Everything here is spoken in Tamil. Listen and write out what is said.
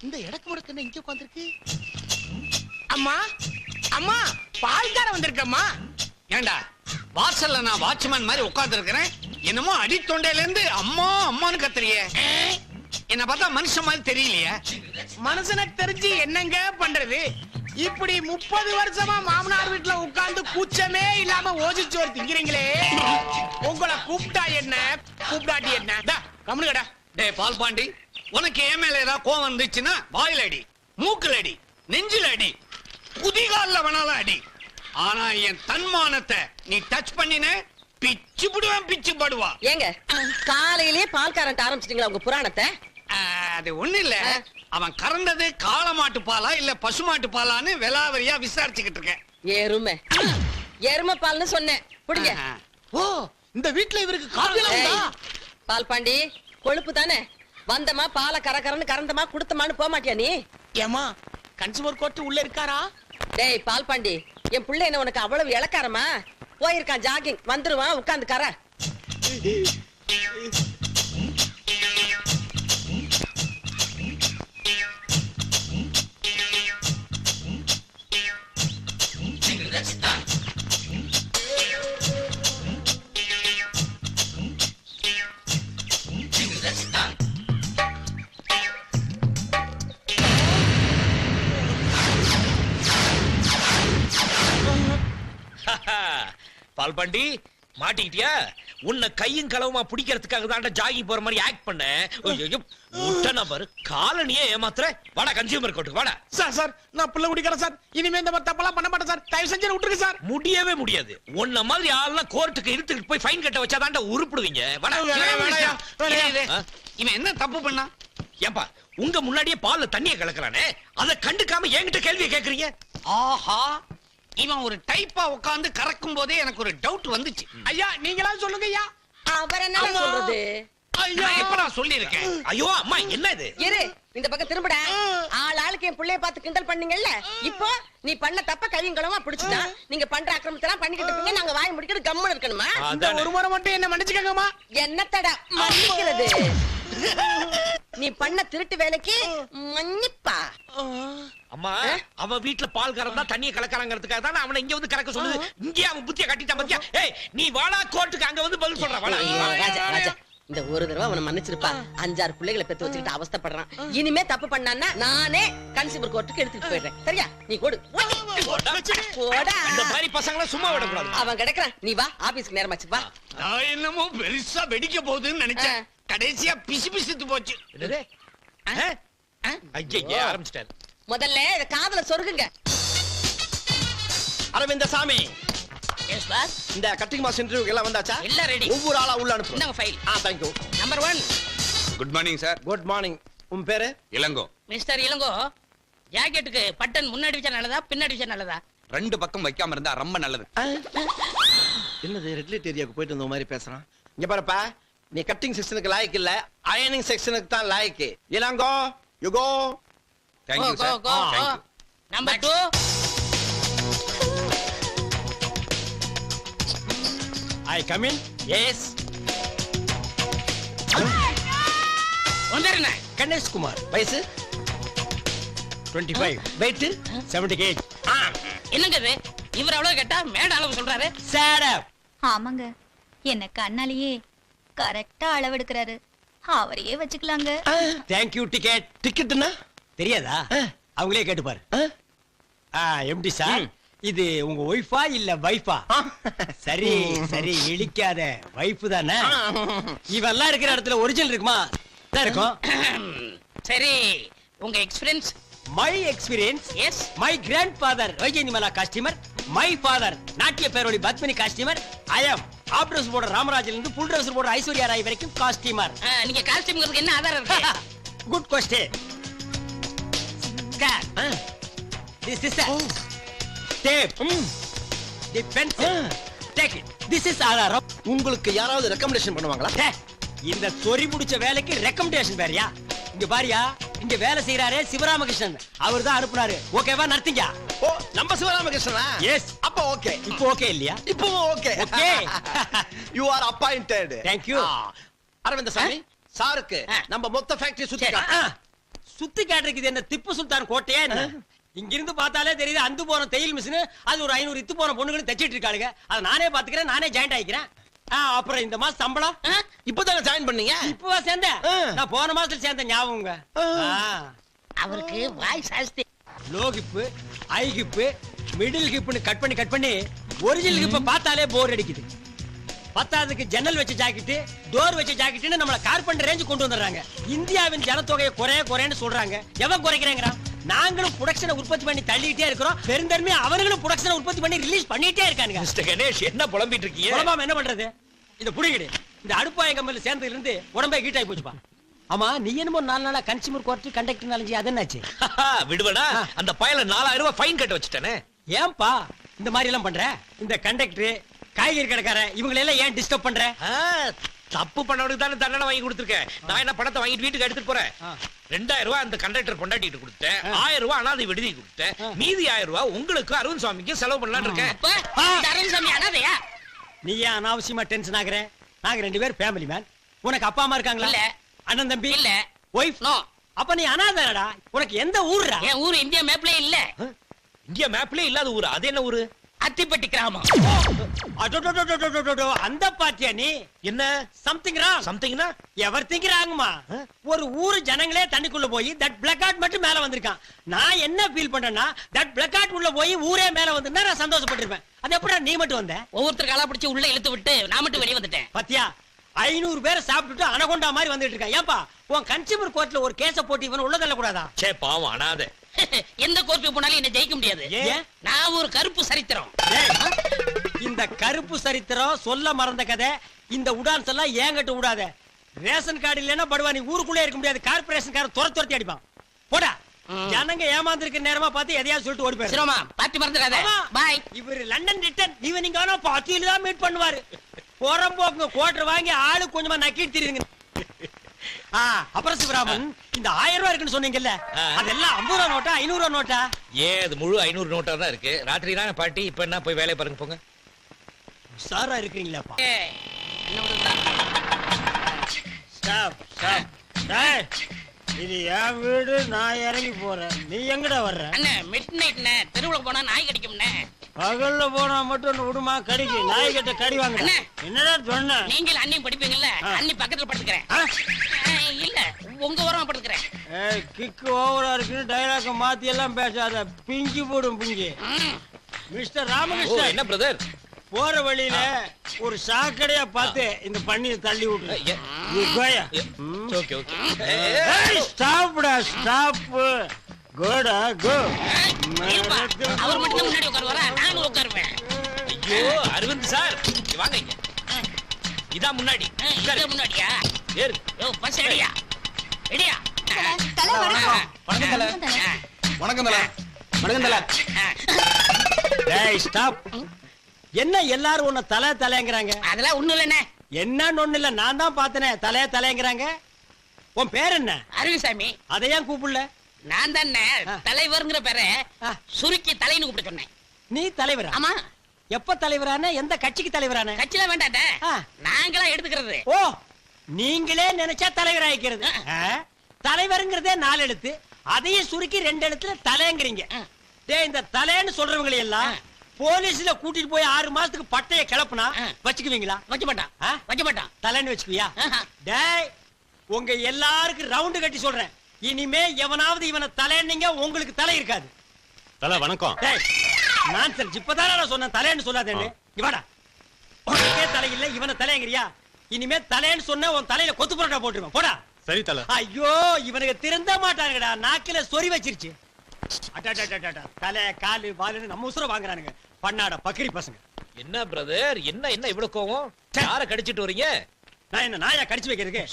பைக் என்ன இங்க உட்காந்துருக்கு அம்மா அம்மா பால்கார வந்திருக்கம்மா ஏண்டா வாசல்ல நான் வாட்ச்மேன் மாதிரி உட்கார்ந்து இருக்கிறேன் என்னமோ அடித்தொண்டையில இருந்து அம்மா அம்மான்னு கத்துறியே. என்ன பார்த்தா மனுஷன் மாதிரி தெரியலையே. மனுஷனுக்கு தெரிஞ்சு என்னங்க பண்றது? இப்படி முப்பது வருஷமா மாமனார் வீட்டுல உட்கார்ந்து கூச்சமே இல்லாம ஓசிச்சோறு திங்கிறீங்களே. உங்களை கூப்பிட்டா என்ன? கூப்பிடாட்டி என்ன? டா, கம்முனுங்கடா டேய் பால் பாண்டி. உனக்கு என் மேல ஏதாவது கோவம் இருந்துச்சுன்னா வாயில அடி மூக்குல அடி நெஞ்சில அடி குதிகால்ல வேணாலும் அடி. ஆனா என் தன்மானத்தை நீ டச் பண்ணின பிச்சு புடுவேன் பிச்சு படுவா. ஏங்க காலையிலேயே பால் கரண்ட் ஆரம்பிச்சிட்டீங்களா உங்க புராணத்தை? அது ஒண்ணு இல்ல. அவன் கறந்தது காளமாட்டு பாலா இல்ல பசுமாட்டு பாலான்னு விலாவரியா விசாரிச்சுக்கிட்டு இருக்கேன். எருமை. எருமை பால்னு சொன்னேன். புடிங்க. ஓ இந்த வீட்டுல இவருக்கு காப்பிலாம் பால் பாண்டி கொழுப்பு தானே? வந்தமா பாலை கர கரன்னு கறந்தமா குடுத்தமான்னு போக மாட்டியா நீ? ஏமா கன்சூமர் கோர்ட் உள்ள இருக்காரா? டேய் பால் பாண்டி என் புள்ள என்ன உனக்கு அவ்வளவு இளக்காரமா? போயிருக்கான் ஜாகிங் வந்துருவான் உட்கார்ந்து கர. பால் பாண்டி மாட்டிக்கிட்டியா? உன்னை கையும் களவுமா பிடிக்கிறதுக்காக தான் ஜாகி போற மாதிரி ஆக்ட் பண்ண. முட்டை நபர் காலனியே ஏமாத்துற. வாடா கன்சியூமர் கோர்ட்டுக்கு வாடா. சார் சார் நான் பிள்ளை குடிக்கிறேன் சார். இனிமே இந்த மாதிரி தப்பெல்லாம் பண்ண மாட்டேன் சார். தயவு செஞ்சு விட்டுருங்க சார். முடியவே முடியாது. உன்ன மாதிரி ஆள்லாம் கோர்ட்டுக்கு இழுத்துக்கிட்டு போய் ஃபைன் கட்ட உருப்பிடுவீங்க. இரு, இரு. ஆ? இவன் என்ன தப்பு பண்ணா? ஏப்பா உங்க முன்னாடியே பால்ல தண்ணிய கலக்குறானே? அதை கண்டுக்காம என்கிட்ட கேள்வியை கேக்குறீங்க? ஆஹா. இவன் ஒரு டைப்பா உட்கார்ந்து கறக்கும் போதே எனக்கு ஒரு டவுட் வந்துச்சு. ஐயா நீங்களா சொல்லுங்க ஐயா? அவர் என்ன. சொல்றது? நான் எப்ப நான் சொல்லியிருக்கேன் ஐயோ அம்மா என்ன இது? இரு இந்த பக்கம் திரும்படா. ஆள் ஆளுக்கு என் புள்ளைய பார்த்து கிண்டல் பண்ணீங்கல்ல? இப்போ நீ பண்ண தப்ப கையும் களவா பிடிச்சுட்டா நீங்க பண்ற அக்கிரமத்தெல்லாம் பண்ணிக்கிட்டு இருப்பீங்க நாங்க வாய் முடிக்கிறது கம்முன்னு இருக்கணுமா. ஒரு முறை மட்டும் என்ன மன்னிச்சுக்கங்கம்மா. என்னத்தடா மன்னிக்கிறது? நீ பண்ண திருட்டு வேலைக்கு மன்னிப்பா. அம்மா அவன் வீட்ல பால் கறந்தா தண்ணிய கலக்கறாங்கிறதுக்காக தான் அவனை இங்க வந்து கறக்க சொல்லுது. இங்கே அவன் புத்திய கட்டிட்டான் பாத்தியா? ஏய் நீ வாடா கோர்ட்டுக்கு அங்க வந்து பதில் சொல்ற வாடா. ஐயோ, ராஜா ராஜா இந்த ஒரு தடவை அவனை மன்னிச்சிருப்பா. அஞ்சாறு பிள்ளைகளை பெத்து வச்சுக்கிட்டு அவஸ்தைப்படுறான். இனிமே தப்பு பண்ணான்னா நானே கன்சியூமர் கோர்ட்டுக்கு எடுத்துட்டு போயிடுறேன். சரியா? நீ கொடு. போடா. போடா இந்த மாதிரி பசங்களை சும்மா விடக்கூடாது. அவன் கிடக்குறான். நீ வா ஆபீஸ்க்கு நேரமாச்சு வா. நான் என்னமோ பெருசா வெடிக்க போகுதுன்னு நினைச்சேன். கடைசியா பிசு பிசுத்து போச்சு. ஆரம்பிச்சிட்டாரு முதல்ல இத காதுல சொருகுங்க. அரவிந்த சாமி எஸ் பாஸ் இந்த கட்டிங் மாஸ் இன்டர்வியூக்கு எல்லாம் வந்தாச்சா? எல்லாம் ரெடி ஒவ்வொரு ஆளா உள்ள அனுப்பு. இந்தாங்க file ah thank you number one good morning sir good morning உன் பேரு? இளங்கோ. மிஸ்டர் இளங்கோ ஜாக்கெட்டுக்கு பட்டன் முன்னாடி வச்சா நல்லதா பின்னாடி வச்சா நல்லதா? ரெண்டு பக்கம் வைக்காம இருந்தா ரொம்ப நல்லது. என்னது ரெட் லைட் ஏரியாவுக்கு போயிட்டு வந்த மாதிரி பேசுறான்? இங்க பாருப்பா. நீ கட்டிங் செக்ஷனுக்கு லாய்க்கு இல்ல அயனிங் செக்ஷனுக்கு தான் லாய்க்கு Elango you go thank you go sir go thank you number two I come in yes வந்துருண்ணே Ganesh Kumar. வயசு? 25 வெயிட் 70 கேஜ் என்னங்க இது? இவர் அவ்வளவு கேட்டா மேட அளவு சொல்றாரு. சேட் அப் ஆமாங்க. என்ன கண்ணாலேயே கரெக்டா அளவெடுக்கிறாரு. அவரையே வச்சுக்கலாங்க. தேங்க் யூ டிக்கெட் டிக்கெட்னா தெரியாதா? அவங்களே கேட்டு பாரு ஆ எம்டி சார் இது உங்க ஒய்ஃபா இல்ல வைஃபா சரி சரி இழிக்காத. வைஃப் தானே? இவெல்லாம் இருக்கிற இடத்துல ஒரிஜினல் இருக்குமா? இருக்கும்? சரி உங்க experience my experience yes my grandfather Vyjayanthimala costumer my father நாட்டிய பேரோடி Padmini costumer I am of dress போடுற ராமராஜில இருந்து புல் ட்ரெஸ் போடுற ஐஸ்வர்யா ராய் வரைக்கும் காஸ்டியூமர் நீங்க காஸ்டியூம்ங்கிறதுக்கு என்ன ஆதாரம் இருக்கு? Good question scan this is tape the pencil take it this is ஆதாரம் உங்களுக்கு யாராவது ரெக்கமெண்டேஷன் பண்ணுவாங்களா? இந்த சொறி முடிச்ச வேலைக்கு ரெக்கமெண்டேஷன் வேறயா? இங்க பாரியா இங்க வேலை செய்யறாரே சிவராமகிருஷ்ணன். அவர் தான் அனுப்புனாரு ஓகேவா நடத்தீங்க ஓ நம்ம சிவராமகிருஷ்ணனா? Yes. அப்ப ஓகே இப்போ ஓகே இல்லையா? இப்போ okay Okay. You are appointed Thank you. Aravind Samy சாருக்கு. நம்ம மொத்த ஃபேக்டரி சுத்தி. சுத்தி காட்டுறதுக்கு என்ன திப்பு சுல்தான் கோட்டையா என்ன? இங்கிருந்து பார்த்தாலே தெரியுது அந்து போன தையல் மிஷின் அது ஒரு ஐநூறு இத்து போன பொண்ணுங்களும் தைச்சிட்டு இருக்காளுங்க. அதை நானே பாத்துக்கிறேன் நானே ஜாயிண்ட் ஆயிக்கிறேன். ஆ, அப்புறம் இந்த மாசம் சம்பளம்? இப்பதானே ஜாயின் பண்ணீங்க? இப்பவா சேர்ந்தேன்? ஆ. நான் போன மாசத்துல சேர்ந்த ஞாபகங்க. அவருக்கு வாய் சாஸ்தி. Low hip high hip middle ஹிப்னு cut பண்ணி கட் பண்ணி ஒரிஜினல் ஹிப்பை பார்த்தாலே போர் அடிக்குது. பத்தாவதுக்கு ஜன்னல் வச்ச ஜாக்கெட்டு டோர் வச்ச ஜாக்கெட்டுன்னு நம்மள கார்பெண்டர் ரேஞ்சு கொண்டு வந்துடுறாங்க. இந்தியாவின் ஜனத்தொகையை குறைய குறையன்னு சொல்றாங்க. எவன் குறைக்கிறாங்கிறான்? நாங்களும் ப்ரொடக்ஷனை உற்பத்தி பண்ணி தள்ளிட்டே இருக்கிறோம். பெருந்தன்மையா அவங்களும் ப்ரொடக்ஷனை உற்பத்தி பண்ணி ரிலீஸ் பண்ணிட்டே இருக்கானுங்க. மிஸ்டர் கணேஷ் என்ன புலம்பிட்டு இருக்கீங்க? என்ன பண்றது? இந்த புடிங்கடி. இந்த அடுப்பாய கம்பெனில சேர்ந்ததுல இருந்து உடம்பே ஹீட் ஆகி போச்சுப்பா. ஆமா நீ என்னமோ நாலு நாளா கன்சியூமர் கோர்ட் கண்டக்டர் நாலஞ்சு அது என்னாச்சு? விடுவடா. அந்த பயல நாலாயிரம் ரூபாய் ஃபைன் கட்ட வச்சுட்டானே. ஏன்பா இந்த மாதிரி எல்லாம் பண்ற? இந்த கண்டக்டர் காய்கறி கடைக்காரன் இவங்களை எல்லாம் ஏன் டிஸ்டர்ப் பண்ற? தப்பு பண்ணவனுக்கு தானே தண்டனை வாங்கி கொடுத்துருக்கேன் நான் என்ன பணத்தை வாங்கிட்டு வீட்டுக்கு எடுத்துட்டு போறேன். ரெண்டாயிரம் ரூபாய் அந்த கண்டக்டர் கொண்டாட்டிட்டு கொடுத்தேன். ஆயிரம் ரூபாய் அனாதை விடுதி கொடுத்தேன். மீதி ஆயிரம் ரூபாய் உங்களுக்கு அருண் சுவாமிக்கு செலவு பண்ணலாம்னு இருக்கேன். இந்த அரவிந்த் அனாதையா? நீ ஏன் அனாவசியமா டென்ஷன் ஆகுற? நாங்க ரெண்டு பேரும் ஃபேமிலி மேன் உனக்கு அப்பா அம்மா இருக்காங்களா? இல்ல. அண்ணன் தம்பி. இல்ல. ஒய்ஃப் நோ அப்ப நீ அனாதடா உனக்கு எந்த ஊர்ரா? என் ஊர் இந்தியா மேப்லயே இல்ல. இந்திய மேப்லயே இல்லாத ஊர்? அது என்ன ஊரு? அத்திப்பட்டி கிராமம். அந்த பாத்தியா நீ என்ன சம்திங் ராங் சம்திங்னா எவர் திங்க் ஒரு ஊர் ஜனங்களே தண்ணிக்குள்ள போய் தட் பிளாக் அவுட் மட்டும் மேல வந்திருக்கான். நான் என்ன ஃபீல் பண்றேன்னா தட் பிளாக் அவுட் உள்ள போய் ஊரே மேல வந்திருந்தா நான் சந்தோஷப்பட்டிருப்பேன். அது எப்படி நீ மட்டும் வந்த? ஒவ்வொருத்தர் கால பிடிச்சு உள்ள இழுத்து விட்டு நான் மட்டும் வெளியே வந்துட்டேன். பாத்தியா? ஐநூறு பேரை சாப்பிட்டுட்டு அனகொண்டா மாதிரி வந்துட்டு இருக்கான் ஏன்பா உன் கன்சியூமர் கோர்ட்ல ஒரு கேஸ போட்டு இவன் உள்ள தள்ள கூடாதா? சே பாவம் அனாதை. எந்த கோர்ட்டுக்கு போனாலும் என்ன ஜெயிக்க முடியாது? நான் ஒரு கருப்பு சரித்திரம். இந்த கருப்பு சரித்திரம் சொல்ல மறந்த கதை இந்த உடான்ஸ் எல்லாம் ஏங்கிட்ட விடாத ரேஷன் கார்டு இல்லைன்னா படுவா நீ ஊருக்குள்ளே இருக்க முடியாது. கார்பரேஷன் காரன் துர துரத்தி அடிப்பான். போடா. ஜனங்க ஏமாந்துருக்க நேரமா பார்த்து எதையாவது சொல்லிட்டு ஓடி போயிரு சிரமா பாட்டி மறந்துடாத. பாய் இவர் லண்டன் ரிட்டர்ன் ஈவினிங் ஆனா பாத்தியில தான் மீட் பண்ணுவாரு. போறம்போக்கு கோட்டர் வாங்கி ஆளு கொஞ்சமா நக்கிட்டு தெரியுங்க ஆ அப்புறம் சிவராமன் இந்த ஆயிரம் ரூபாய் இருக்குன்னு சொன்னீங்கல்ல. அதெல்லாம் ஐம்பது ரூபா நோட்டா ஐநூறு ரூபா நோட்டா? ஏன் அது முழு ஐநூறு நோட்டா தான் இருக்கு. ராத்திரி தானே பாட்டி இப்ப என்ன போய் வேலையை பாருங்க போங்க. சாரா இருக்கிறீங்களாப்பா? ஏய், என்ன பண்ணுறா? Stop stop. டேய் இது என் வீடு நான் இறங்கி போறேன். நீ எங்கடா வர்ற? அண்ணே மிட் நைட்ண்ணே தெருவுல போனா நாய் கடிக்கும்ண்ணே. பகல்ல போனா மட்டும் விடுமா? கடிக்கு. நாய் கிட்ட கடி வாங்க. என்னடா சொன்ன? நீங்கள் அண்ணி படிப்பீங்கல்ல. அண்ணி பக்கத்துல படுத்துக்கிறேன். இல்ல. உங்க ஓரமா படுத்துக்கிறேன். ஏய் கிக்கு ஓவரா இருக்குன்னு டைலாக மாத்தி எல்லாம் பேசாத. பிஞ்சு போடும் பிஞ்சு. மிஸ்டர் ராமகிருஷ்ணன். என்ன பிரதர் போற வழியில ஒரு சாக்கடையா பார்த்து இந்த பண்ணியை தள்ளி விட்டு ஓகே ஓகே. ஸ்டாப்டா ஸ்டாப் கோடா கோ. அவர் மட்டும் முன்னாடி உட்காருவாரா? நானும் உட்காருவேன். ஐயோ அரவிந்த் சார். வாங்க இங்க. இதான் முன்னாடி. முன்னாடியா? ஏறு. யோ பஸ் ரெடியா? ரெடியா? தலை வணக்கம் வணக்கம் தல. வணக்கம் தலை. வணக்கம் தல. வணக்கம் தல. டேய் ஸ்டாப். என்ன எல்லாரும் உன்னை தலை தலைங்கிறாங்க? அதெல்லாம் ஒண்ணும் இல்லண்ணே. என்னன்னு ஒண்ணு இல்ல. நான் தான் பார்த்தனே. தலை தலைங்கிறாங்க. உன் பேர் என்ன? அரவிசாமி அதை ஏன் கூப்பிடல? நான் தானே. தலைவர்ங்கிற பேரை. சுருக்கி தலைன்னு கூப்பிட சொன்னேன் நீ தலைவரா ஆமா எப்ப தலைவரான எந்த கட்சிக்கு தலைவரான கட்சியில வேண்டாட்ட. நாங்களா எடுத்துக்கிறது ஓ நீங்களே நினைச்சா தலைவர் ஆயிக்கிறது? தலைவருங்கிறதே நாலு எழுத்து அதையும் சுருக்கி ரெண்டு எழுத்துல தலைங்கிறீங்க. டேய் இந்த தலைன்னு சொல்றவங்களை எல்லாம். போலீஸ்ல கூட்டிட்டு போய் ஆறு மாசத்துக்கு பட்டைய கிளப்புனா. வச்சுக்குவீங்களா வைக்க மாட்டான்? வைக்க மாட்டான் தலைன்னு வச்சுக்குவியா. டேய் உங்க எல்லாருக்கும் ரவுண்டு கட்டி சொல்றேன் இனிமே எவனாவது இவனை தலைன்னீங்க உங்களுக்கு தலை இருக்காது. தல வணக்கம். டேய் நான் சரி இப்பதானே நான் சொன்னேன் தலைன்னு சொல்லாதேன்னு இவாடா உனக்கே தலை இல்ல இவனை தலைங்கிறியா இனிமே தலைன்னு சொன்ன உன் தலையில கொத்து புரோட்டா போட்டுருவேன். போடா. சரி தல. ஐயோ இவனுக்கு திருந்த மாட்டானுங்கடா. நாக்கில சொறி வச்சிருச்சு. அடடடடடட. தலை காலு வாலுன்னு நம்ம உசுர வாங்குறானுங்க. பண்ணாட பக்கிரி பசங்க. என்ன பிரதர் என்ன என்ன இவ்வளவு கோவம்? யார கடிச்சிட்டு வரீங்க நான் என்ன நாயா கடிச்சு வைக்கிறதுக்கு?